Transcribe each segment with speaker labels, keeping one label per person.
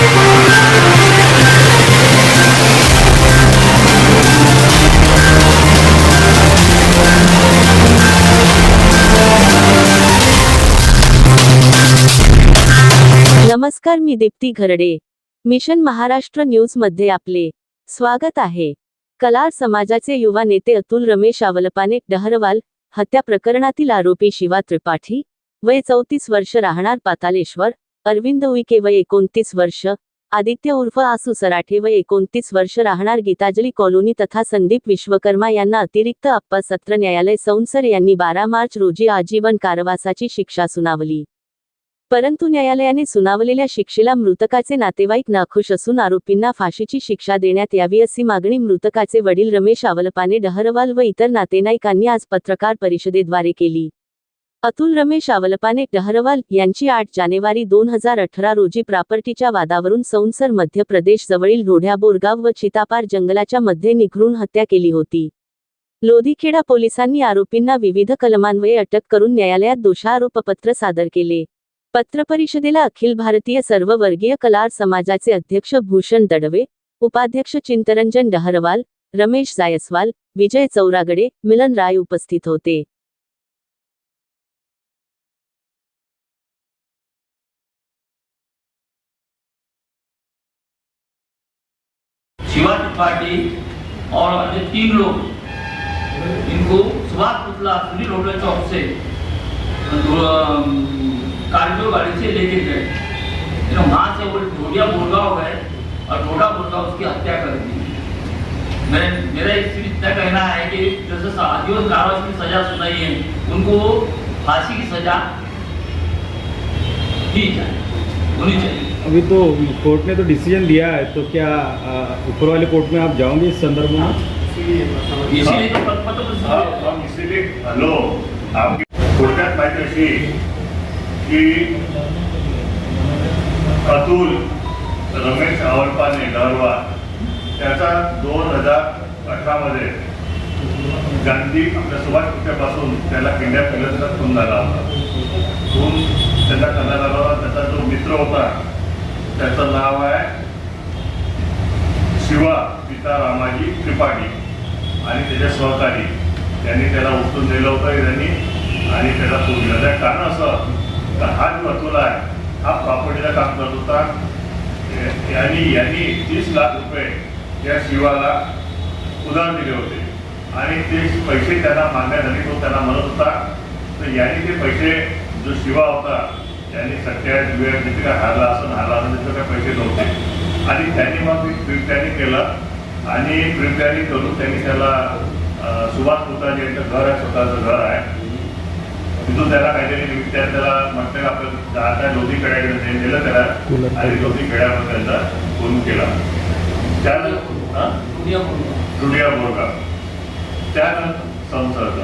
Speaker 1: नमस्कार मी दीप्ती घरडे. मिशन महाराष्ट्र न्यूजमध्ये आपले स्वागत आहे. कलार समाजाचे युवा नेते अतुल रमेश आवलपाने डहरवाल हत्या प्रकरणातील आरोपी शिवा त्रिपाठी वय चौतीस वर्ष राहणार पातालेश्वर अरविंद उईके वय एकोणतीस वर्ष आदित्य उर्फ आसू सराठे वय एकोणतीस वर्ष राहणार गीताजली कॉलोनी तथा संदीप विश्वकर्मा यांना अतिरिक्त अप्पा सत्र न्यायालय संसर यांनी बारा मार्च रोजी आजीवन कारावासाची शिक्षा सुनावली. परंतु न्यायालयाने सुनावलेल्या शिक्षेला मृतकाचे नातेवाईक नाखुश असून आरोपींना फाशीची शिक्षा देण्यात यावी अशी मागणी मृतकाचे वडील रमेश आवलपाने डहरवाल व इतर नातेवाईकांनी आज पत्रकार परिषदेद्वारे केली. अतुल रमेश आवलपाने डहरवाल यांची आठ जानेवारी दोन हजार अठरा रोजी प्रॉपर्टीच्या वादावरून संसर मध्य प्रदेश जवळील रोढ्या बोरगाव व चितापार जंगलाच्या मध्ये निघरून हत्या केली होती. लोधीखेडा पोलिसांनी आरोपींना विविध कलमान्वये अटक करून न्यायालयात दोषारोपपत्र सादर केले. पत्रपरिषदेला अखिल भारतीय सर्ववर्गीय कलार समाजाचे अध्यक्ष भूषण दडवे उपाध्यक्ष चिंतरंजन डहरवाल रमेश जायस्वाल विजय चौरागडे मिलन राय उपस्थित होते.
Speaker 2: शिवा त्रिपाठी और अन्य तीन लोग, इनको सुभाष पुतला, सुनील रोडवे चौक से कार्गो गाड़ी से लेके गए। वहाँ से वो ढोडिया बोरगांव गए और ढोडा बोरगांव उसकी हत्या कर दी। मैं मेरा एक सिर्फ़ इतना कहना है कि जैसे आजीवन कारावास की सजा सुनाई है, उनको फांसी की सजा दी जाए। होनी चाहिए।
Speaker 3: अभी तो कोर्ट ने तो डिसीज़न दिया है तो क्या ऊपर वाले कोर्ट में आप जाओगे इस संदर्भ में?
Speaker 4: अतुल रमेश आवडपाने डरवा त्याचा दोन हज़ार अठरामध्ये गांधी आपल्या सुभाष पुतळ्यापासून त्याला किंड्या फिरल्याचा खून झाला होता खून करण्यात आला होता त्याचा जो मित्र होता त्याचं नाव आहे शिवा पिता रामाजी त्रिपाठी. आणि त्याच्या सहकारी. त्यांनी त्याला उचलून दिलं होतं त्यांनी आणि त्याला सोडलं. त्या कारण असं तर हा जो अतुल आहे हा प्रॉपर्टीला काम करत होता. ए- आणि यांनी तीस लाख रुपये या शिवाला उधार दिले होते. आणि ते पैसे त्यांना मागण्यासाठी तो त्यांना म्हणत होता. तर यांनी ते पैसे जो शिवा होता त्यांनी सत्यावीस वेळ जिथे काय हारला असं हारला असं तिथं काय पैसे नव्हते. आणि त्यांनी मग प्लॅनिंग केलं. आणि प्लॅनिंग करून त्यांनी त्याला सुभाष पुत्राचे यांचं घर आहे स्वतःचं घर आहे. तिथून त्याला काहीतरी निमित्त त्याला म्हटलं आपण आता लोधी खेड्याकडे ते नेलं त्याला. आणि लोधी खेड्यामध्ये त्यांचा खून केला. त्यानंतर बोरगा त्यानंतर संसर्ग.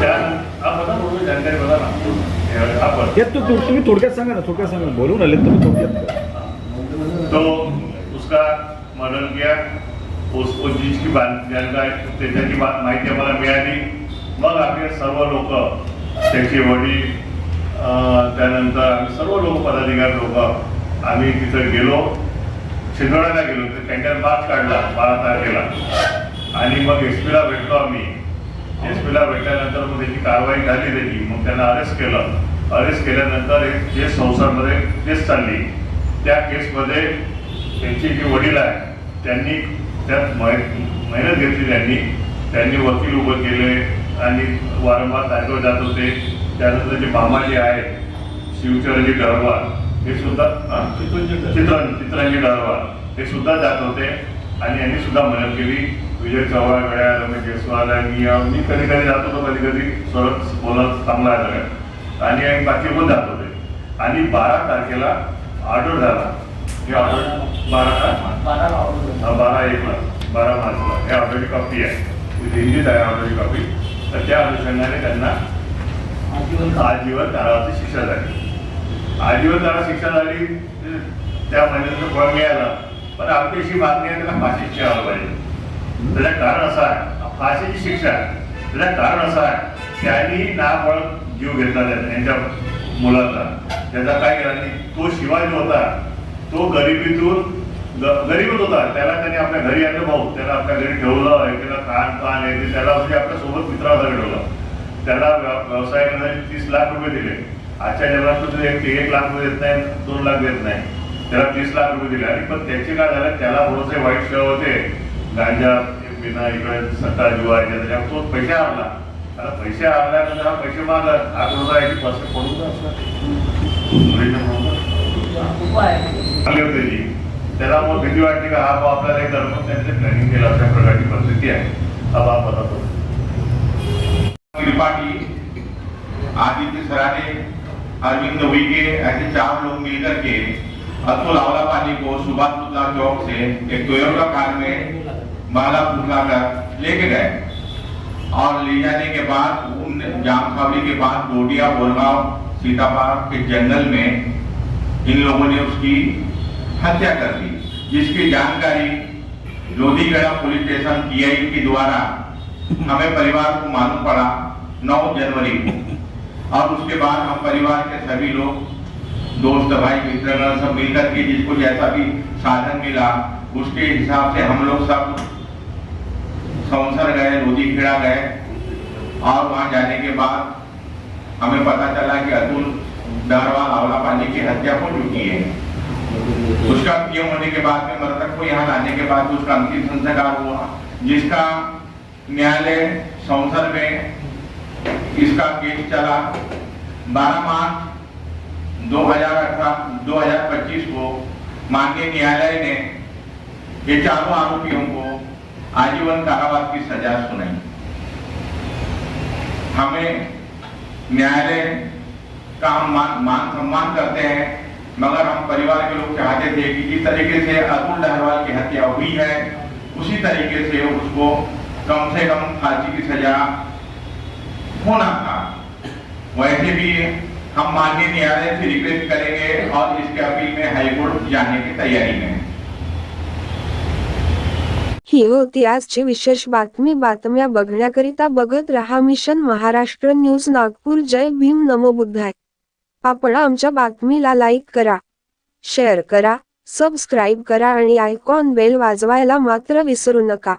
Speaker 4: त्यानंतर हा बघा बोलतो जानकारी बघा ना.
Speaker 3: यात तो तो- तुम्ही थोडक्यात सांगा ना थोडक्यात सांगा. बोलून आले तुम्ही थोडक्यात
Speaker 4: तो उसका मर्डर किया उसको जिसकी बात जानकारी त्याच्याची बात माहिती आम्हाला मिळाली. मग आम्ही सर्व लोक त्याचे वडील त्यानंतर आम्ही सर्व लोक पदाधिकारी लोक आम्ही तिथं गेलो. शिंदोड्याला गेलो तर कॅन्टर मार्च काढला बारा तारखेला आणि मग एस पीला भेटलो आम्ही. एस पीला भेटल्यानंतर मग त्याची कारवाई झाली त्याची. मग त्यांना अरेस्ट केलं. अरेस्ट केल्यानंतर एक केस संसारमध्ये केस चालली. त्या केसमध्ये त्यांची जी वडील आहे त्यांनी त्यात मह- मेहनत घेतली त्यांनी. त्यांनी वकील उभं केले आणि वारंवार तारखेवर जात होते. त्यानंतर जे मामाजी आहेत शिवचरणजी डरवा हे सुद्धा चित्रांजी डरवा हे सुद्धा जात होते आणि यांनी सुद्धा मदत केली. विजय चव्हाण गड्या रमेश जयस्वाल आणि अं, मी कधी कधी जात होतो कधी कधी सरळ बोलत चांगला आहे सगळं आणि बाकी पण जात होते आणि बारा तारखेला ऑर्डर झाला. हे ऑर्डर बारा
Speaker 2: बारा
Speaker 4: एकला बारा मार्चला. हे ऑर्डरची कॉपी आहे. हिंदीत आहे ऑर्डरची कॉपी. तर त्या अनुषंगाने त्यांना
Speaker 2: आजीवन
Speaker 4: कारावाची शिक्षा झाली. आजीवन कारावास शिक्षा झाली त्या महिन्याचं फळ मिळालं. पण आमची अशी मागणी आहे त्याला फाशीची व्हायला पाहिजे. त्याला कारण असं आहे फाशीची शिक्षा त्याला कारण असं आहे त्यांनी नाफळ जीव घेतला त्यांच्या मुलाचा. त्याचा काय केला की तो शिवाजी होता. तो गरिबीतून गरीबच होता. त्याला त्यांनी आपल्या घरी आणलं भाऊ. त्याला आपल्या घरी ठेवलं त्याला कान कान येते ते त्याला म्हणजे आपल्यासोबत मित्रावर ठेवलं. त्याला व्यवसाय करण्यासाठी तीस लाख रुपये दिले. आजच्या जगात तो एक एक लाख रुपये देत नाही दोन लाख देत नाही त्याला तीस लाख रुपये दिले. आणि पण त्याचे काय झालं त्याला थोडंसे वाईट सेवा होते. गांजा बिना इकडे सट्टा जुवा आहे त्याच्यावर तो पैसे हरला आता पैसे हरल्यानंतर हा पैसे मागत हा आहे की पैसे पडून चांगली होते जी. त्याला मग भीती वाटली का हा बा आपल्याला एक धर्म त्यांनी प्लॅनिंग केलं अशा प्रकारची परिस्थिती आहे. हा बाप बतातो
Speaker 5: त्रिपाठी आदित्य सराने अरविंद उइके ऐसे चार लोग मिलकर के अतुल आवला पानी को सुभाष चौक से एक टोयोटा कार में माला पुतला कर लेके गए। और ले जाने के बाद उन जाम खावड़ी के बाद डोडिया बोरगांव सीतापार के जंगल में इन लोगों ने उसकी हत्या कर दी, जिसकी जानकारी लोधीगढ़ा पुलिस स्टेशन पीआई के द्वारा हमें परिवार को मालूम पड़ा 9 जनवरी। को और उसके बाद हम परिवार के सभी लोग, दोस्त भाई, मित्रगण सब मिलकर के जिसको जैसा भी साधन मिला, उसके हिसाब से हम लोग सब संसर गए लोधी खेड़ा गए, और वहाँ जाने के बाद हमें पता चला कि अतुल डरवाल आवला पानी की हत्या हो चुकी है। उसका पीएम होने के बाद में मृतक को यहाँ लाने के बाद उसका अंतिम संस्कार हुआ, जिसका न्यायालय संसद में इसका केस चला। 12 मार्च 2018 2025 को माननीय न्यायालय ने ये चारों आरोपियों को आजीवन कारावास की सजा सुनाई हमें न्यायालय का हम मान, मान सम्मान करते हैं मगर हम परिवार के लोग चाहते थे कि जिस तरीके से अतुल डहरवाल की हत्या हुई है उसी तरीके से उसको कम से कम फांसी की सजा होना था वैसे भी हम माननीय न्यायालय से रिक्वेस्ट करेंगे और इसके अपील में हाईकोर्ट जाने की तैयारी में।
Speaker 6: ही होती. आजची विशेष बातमी बातम्या बघण्याकरिता बघत रहा मिशन महाराष्ट्र न्यूज नागपूर. जय भीम. नमो बुद्धाय. आपण आमच्या बातमीला लाईक करा शेअर करा सबस्क्राईब करा आणि आयकॉन बेल वाजवायला मात्र विसरू नका.